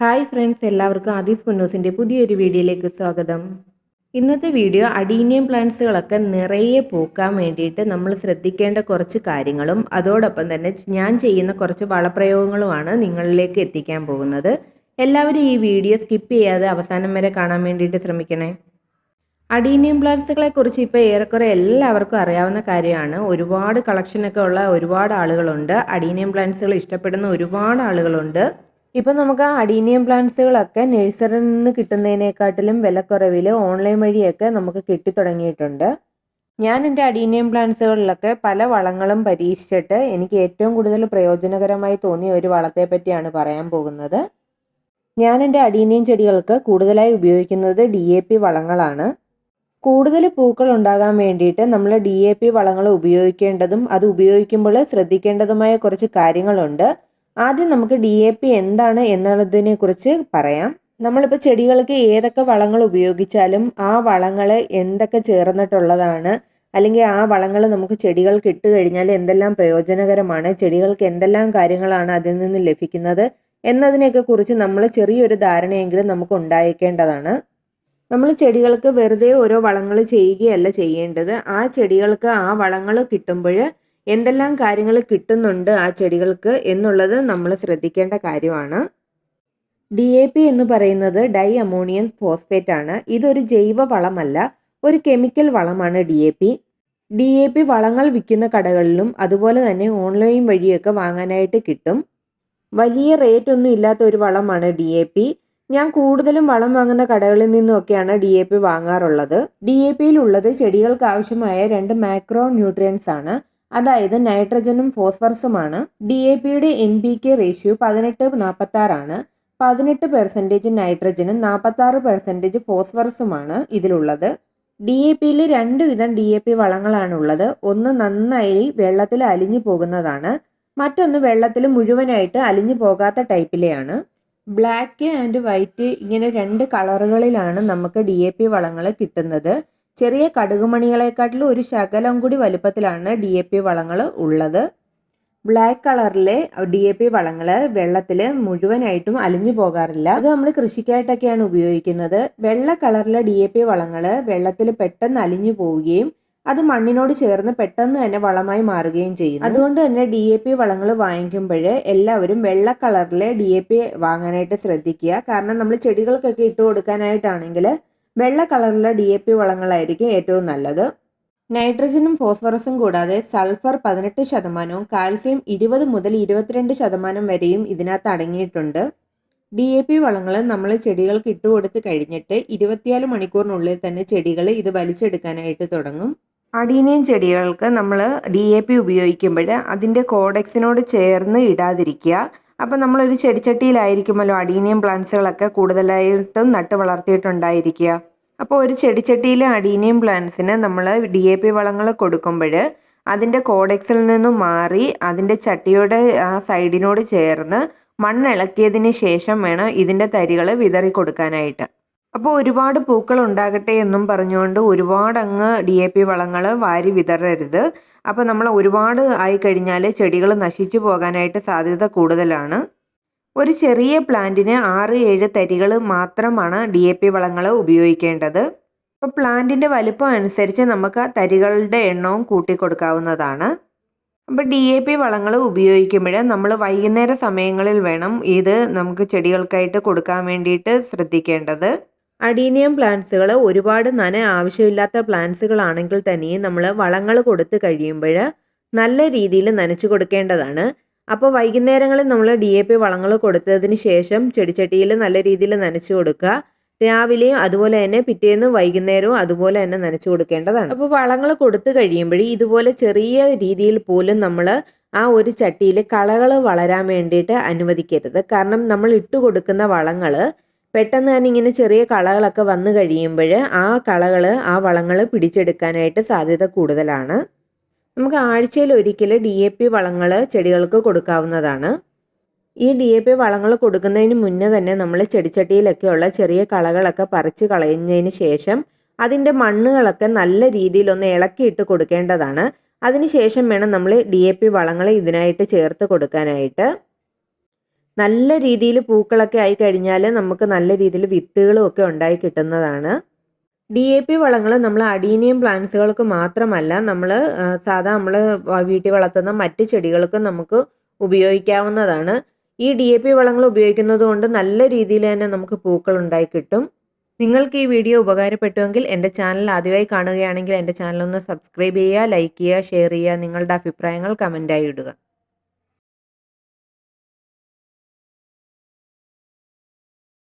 Hi friends എല്ലാവർക്കും ആദീസ് പുന്നോസിന്റെ പുതിയൊരു വീഡിയോയിലേക്ക് സ്വാഗതം. ഇന്നത്തെ വീഡിയോ അഡീനിയം പ്ലാന്റ്സുകളൊക്കെ നിറയെ പൂക്കാൻ വേണ്ടിയിട്ട് നമ്മൾ ശ്രദ്ധിക്കേണ്ട കുറച്ച് കാര്യങ്ങളും അതോടൊപ്പം തന്നെ ഞാൻ ചെയ്യുന്ന കുറച്ച് വളപ്രയോഗങ്ങളുമാണ് നിങ്ങളിലേക്ക് എത്തിക്കാൻ പോകുന്നത്. എല്ലാവരും ഈ വീഡിയോ സ്കിപ്പ് ചെയ്യാതെ അവസാനം വരെ കാണാൻ വേണ്ടിയിട്ട് ശ്രമിക്കണേ. അഡീനിയം പ്ലാന്റ്സുകളെ കുറിച്ച് ഇപ്പോൾ ഏറെക്കുറെ എല്ലാവർക്കും അറിയാവുന്ന കാര്യമാണ്. ഒരുപാട് കളക്ഷനൊക്കെ ഉള്ള ഒരുപാട് ആളുകളുണ്ട്. അഡീനിയം പ്ലാന്റ്സുകൾ ഇഷ്ടപ്പെടുന്ന ഒരുപാട് ആളുകളുണ്ട്. ഇപ്പം നമുക്ക് ആ അഡീനിയം പ്ലാന്റ്സുകളൊക്കെ നഴ്സറിയിൽ നിന്ന് കിട്ടുന്നതിനെക്കാട്ടിലും വിലക്കുറവിൽ ഓൺലൈൻ വഴിയൊക്കെ നമുക്ക് കിട്ടിത്തുടങ്ങിയിട്ടുണ്ട് ഞാൻ എന്റെ അഡീനിയം പ്ലാന്റ്സുകളിലൊക്കെ പല വളങ്ങളും പരീക്ഷിച്ചിട്ട് എനിക്ക് ഏറ്റവും കൂടുതൽ പ്രയോജനകരമായി തോന്നിയ ഒരു വളത്തെ പറ്റിയാണ് പറയാൻ പോകുന്നത്. ഞാൻ എന്റെ അഡീനിയം ചെടികൾക്ക് കൂടുതലായി ഉപയോഗിക്കുന്നത് ഡി എ പി വളങ്ങളാണ്. കൂടുതൽ പൂക്കൾ ഉണ്ടാകാൻ വേണ്ടിയിട്ട് നമ്മൾ ഡി എ പി വളങ്ങൾ ഉപയോഗിക്കേണ്ടതും അത് ഉപയോഗിക്കുമ്പോൾ ശ്രദ്ധിക്കേണ്ടതുമായ കുറച്ച് കാര്യങ്ങളുണ്ട്. ആദ്യം നമുക്ക് ഡി എ പി എന്താണ് എന്നുള്ളതിനെ കുറിച്ച് പറയാം. നമ്മളിപ്പോൾ ചെടികൾക്ക് ഏതൊക്കെ വളങ്ങൾ ഉപയോഗിച്ചാലും ആ വളങ്ങൾ എന്തൊക്കെ ചേർന്നിട്ടുള്ളതാണ് അല്ലെങ്കിൽ ആ വളങ്ങൾ നമുക്ക് ചെടികൾക്ക് ഇട്ട് കഴിഞ്ഞാൽ എന്തെല്ലാം പ്രയോജനകരമാണ് ചെടികൾക്ക് എന്തെല്ലാം കാര്യങ്ങളാണ് അതിൽ നിന്ന് ലഭിക്കുന്നത് എന്നതിനെയൊക്കെ കുറിച്ച് നമ്മൾ ചെറിയൊരു ധാരണയെങ്കിലും നമുക്ക് ഉണ്ടായിരിക്കേണ്ടതാണ് നമ്മൾ ചെടികൾക്ക് വെറുതെ ഓരോ വളങ്ങൾ ചെയ്യുകയല്ല ചെയ്യേണ്ടത്. ആ ചെടികൾക്ക് ആ വളങ്ങൾ കിട്ടുമ്പോൾ എന്തെല്ലാം കാര്യങ്ങൾ കിട്ടുന്നുണ്ട് ആ ചെടികൾക്ക് എന്നുള്ളത് നമ്മൾ ശ്രദ്ധിക്കേണ്ട കാര്യമാണ്. ഡി എ പി എന്ന് പറയുന്നത് ഡൈ അമോണിയം ഫോസ്ഫേറ്റ് ആണ്. ഇതൊരു ജൈവ വളമല്ല ഒരു കെമിക്കൽ വളമാണ് D A P D A P വളങ്ങൾ വിൽക്കുന്ന കടകളിലും അതുപോലെ തന്നെ ഓൺലൈൻ വഴിയൊക്കെ വാങ്ങാനായിട്ട് കിട്ടും. വലിയ റേറ്റ് ഒന്നും ഇല്ലാത്ത ഒരു വളമാണ് ഡി എ പി ഞാൻ കൂടുതലും വളം വാങ്ങുന്ന കടകളിൽ നിന്നുമൊക്കെയാണ് ഡി എ പി വാങ്ങാറുള്ളത്. ഡി എ പിയിലുള്ളത് ചെടികൾക്ക് ആവശ്യമായ രണ്ട് മാക്രോ ന്യൂട്രിയൻസ് ആണ്. അതായത് നൈട്രജനും ഫോസ്ഫറസുമാണ്. ഡി എ പിയുടെ എൻ പി കെ റേഷ്യോ പതിനെട്ട് നാൽപ്പത്തി ആറാണ് പതിനെട്ട് പെർസെന്റേജ് നൈട്രജനും നാൽപ്പത്തി ആറ് പെർസെന്റേജ് ഫോസ്ഫറസുമാണ് ഇതിലുള്ളത്. ഡി എ പിയിൽ രണ്ട് വിധം ഡി എ പി വളങ്ങളാണുള്ളത് ഒന്ന് നന്നായി വെള്ളത്തിൽ അലിഞ്ഞു പോകുന്നതാണ്. മറ്റൊന്ന് വെള്ളത്തിൽ മുഴുവനായിട്ട് അലിഞ്ഞു പോകാത്ത ടൈപ്പിലെയാണ്. ബ്ലാക്ക് ആൻഡ് വൈറ്റ് ഇങ്ങനെ രണ്ട് കളറുകളിലാണ് നമുക്ക് ഡി എ പി വളങ്ങൾ കിട്ടുന്നത്. ചെറിയ കടുകുമണികളെക്കാട്ടിലും ഒരു ശകലം കൂടി വലുപ്പത്തിലാണ് ഡി എ പി വളങ്ങൾ ഉള്ളത്. ബ്ലാക്ക് കളറിലെ ഡി എ പി വളങ്ങൾ വെള്ളത്തിൽ മുഴുവനായിട്ടും അലിഞ്ഞു പോകാറില്ല. അത് നമ്മൾ കൃഷിക്കായിട്ടൊക്കെയാണ് ഉപയോഗിക്കുന്നത്. വെള്ള കളറിലെ ഡി എ പി വളങ്ങൾ വെള്ളത്തിൽ പെട്ടെന്ന് അലിഞ്ഞു പോവുകയും അത് മണ്ണിനോട് ചേർന്ന് പെട്ടെന്ന് തന്നെ വളമായി മാറുകയും ചെയ്യും അതുകൊണ്ട് തന്നെ ഡി എ പി വളങ്ങൾ വാങ്ങിക്കുമ്പോൾ എല്ലാവരും വെള്ള കളറിലെ ഡി എ പി വാങ്ങാനായിട്ട് ശ്രദ്ധിക്കുക. കാരണം നമ്മൾ ചെടികൾക്കൊക്കെ ഇട്ട് കൊടുക്കാനായിട്ടാണെങ്കിൽ വെള്ള കളറിലെ ഡി എ പി വളങ്ങളായിരിക്കും ഏറ്റവും നല്ലത്. നൈട്രജനും ഫോസ്ഫറസും കൂടാതെ സൾഫർ പതിനെട്ട് ശതമാനവും കാൽസ്യം ഇരുപത് മുതൽ ഇരുപത്തിരണ്ട് ശതമാനം വരെയും ഇതിനകത്ത് അടങ്ങിയിട്ടുണ്ട്. ഡി എ പി വളങ്ങൾ നമ്മൾ ചെടികൾക്ക് ഇട്ടുകൊടുത്ത് കഴിഞ്ഞിട്ട് ഇരുപത്തിനാല് മണിക്കൂറിനുള്ളിൽ തന്നെ ചെടികൾ ഇത് വലിച്ചെടുക്കാനായിട്ട് തുടങ്ങും. അടീനിയം ചെടികൾക്ക് നമ്മൾ ഡി എ പി ഉപയോഗിക്കുമ്പോൾ അതിന്റെ കോഡെക്സിനോട് ചേർന്ന് ഇടാതിരിക്കുക. അപ്പോൾ നമ്മളൊരു ചെടിച്ചട്ടിയിലായിരിക്കുമല്ലോ അടീനിയം പ്ലാന്റ്സുകളൊക്കെ കൂടുതലായിട്ടും നട്ട് വളർത്തിയിട്ടുണ്ടായിരിക്കുക. അപ്പോൾ ഒരു ചെടിച്ചട്ടിയിലെ അടീനിയം പ്ലാന്റ്സിന് നമ്മൾ ഡി എ പി വളങ്ങൾ കൊടുക്കുമ്പോൾ അതിന്റെ കോഡെക്സിൽ നിന്നും മാറി അതിന്റെ ചട്ടിയുടെ ആ സൈഡിനോട് ചേർന്ന് മണ്ണിളക്കിയതിന് ശേഷം വേണം ഇതിന്റെ തരികൾ വിതറി കൊടുക്കാനായിട്ട് അപ്പോൾ ഒരുപാട് പൂക്കൾ ഉണ്ടാകട്ടെ എന്നും പറഞ്ഞുകൊണ്ട് ഒരുപാട് അങ്ങ് ഡി എ പി വളങ്ങൾ വാരി വിതറരുത്. അപ്പോൾ നമ്മൾ ഒരുപാട് ആയി കഴിഞ്ഞാൽ ചെടികൾ നശിച്ചു പോകാനായിട്ട് സാധ്യത കൂടുതലാണ്. ഒരു ചെറിയ പ്ലാന്റിന് ആറ് ഏഴ് തരികൾ മാത്രമാണ് ഡി എ പി വളങ്ങൾ ഉപയോഗിക്കേണ്ടത്. അപ്പോൾ പ്ലാന്റിന്റെ വലുപ്പം അനുസരിച്ച് നമുക്ക് തരികളുടെ എണ്ണവും കൂട്ടിക്കൊടുക്കാവുന്നതാണ്. അപ്പോൾ ഡി എ പി വളങ്ങൾ ഉപയോഗിക്കുമ്പോൾ നമ്മൾ വൈകുന്നേര സമയങ്ങളിൽ വേണം ഇത് നമുക്ക് ചെടികൾക്കായിട്ട് കൊടുക്കാൻ വേണ്ടിയിട്ട് ശ്രദ്ധിക്കേണ്ടത്. അഡീനിയം പ്ലാന്റ്സുകൾ ഒരുപാട് നന ആവശ്യമില്ലാത്ത പ്ലാന്റ്സുകളാണെങ്കിൽ തന്നെയും നമ്മൾ വളങ്ങൾ കൊടുത്തു കഴിയുമ്പോൾ നല്ല രീതിയിൽ നനച്ചു കൊടുക്കേണ്ടതാണ്. അപ്പോൾ വൈകുന്നേരങ്ങളിൽ നമ്മൾ ഡി എ പി വളങ്ങൾ കൊടുത്തതിന് ശേഷം ചെടിച്ചട്ടിയിൽ നല്ല രീതിയിൽ നനച്ചു കൊടുക്കുക. രാവിലെയും അതുപോലെ തന്നെ പിറ്റേന്ന് വൈകുന്നേരവും അതുപോലെ തന്നെ നനച്ചു കൊടുക്കേണ്ടതാണ്. അപ്പോൾ വളങ്ങൾ കൊടുത്തു കഴിയുമ്പോൾ ഇതുപോലെ ചെറിയ രീതിയിൽ പോലും നമ്മൾ ആ ഒരു ചട്ടിയിൽ കളകൾ വളരാൻ വേണ്ടിയിട്ട് അനുവദിക്കരുത്. കാരണം നമ്മൾ ഇട്ട് കൊടുക്കുന്ന വളങ്ങൾ പെട്ടെന്ന് തന്നെ ഇങ്ങനെ ചെറിയ കളകളൊക്കെ വന്നു കഴിയുമ്പോൾ ആ കളകൾ ആ വളങ്ങൾ പിടിച്ചെടുക്കാനായിട്ട് സാധ്യത കൂടുതലാണ്. നമുക്ക് ആഴ്ചയിൽ ഒരിക്കൽ ഡി എ പി വളങ്ങൾ ചെടികൾക്ക് കൊടുക്കാവുന്നതാണ്. ഈ ഡി എ പി വളങ്ങൾ കൊടുക്കുന്നതിന് മുന്നേ തന്നെ നമ്മൾ ചെടിച്ചട്ടിയിലൊക്കെയുള്ള ചെറിയ കളകളൊക്കെ പറിച്ച് കളയുന്നതിന് ശേഷം അതിന്റെ മണ്ണുകളൊക്കെ നല്ല രീതിയിലൊന്ന് ഇളക്കിയിട്ട് കൊടുക്കേണ്ടതാണ്. അതിനുശേഷം വേണം നമ്മൾ ഡി എ പി വളങ്ങൾ ഇതിനായിട്ട് ചേർത്ത് കൊടുക്കാനായിട്ട്. നല്ല രീതിയിൽ പൂക്കളൊക്കെ ആയി കഴിഞ്ഞാൽ നമുക്ക് നല്ല രീതിയിൽ വിത്തുകളും ഒക്കെ ഉണ്ടായി കിട്ടുന്നതാണ്. ഡി എ പി വളങ്ങൾ നമ്മൾ അഡീനിയം പ്ലാന്റ്സുകൾക്ക് മാത്രമല്ല നമ്മൾ സാധാ നമ്മൾ വീട്ടിൽ വളർത്തുന്ന മറ്റ് ചെടികൾക്കും നമുക്ക് ഉപയോഗിക്കാവുന്നതാണ്. ഈ ഡി എ പി വളങ്ങൾ ഉപയോഗിക്കുന്നത് കൊണ്ട് നല്ല രീതിയിൽ തന്നെ നമുക്ക് പൂക്കൾ ഉണ്ടായി കിട്ടും. നിങ്ങൾക്ക് ഈ വീഡിയോ ഉപകാരപ്പെട്ടുവെങ്കിൽ എന്റെ ചാനൽ ആദ്യമായി കാണുകയാണെങ്കിൽ എന്റെ ചാനൽ ഒന്ന് സബ്സ്ക്രൈബ് ചെയ്യുക ലൈക്ക് ചെയ്യുക ഷെയർ ചെയ്യുക നിങ്ങളുടെ അഭിപ്രായങ്ങൾ കമന്റായി ഇടുക.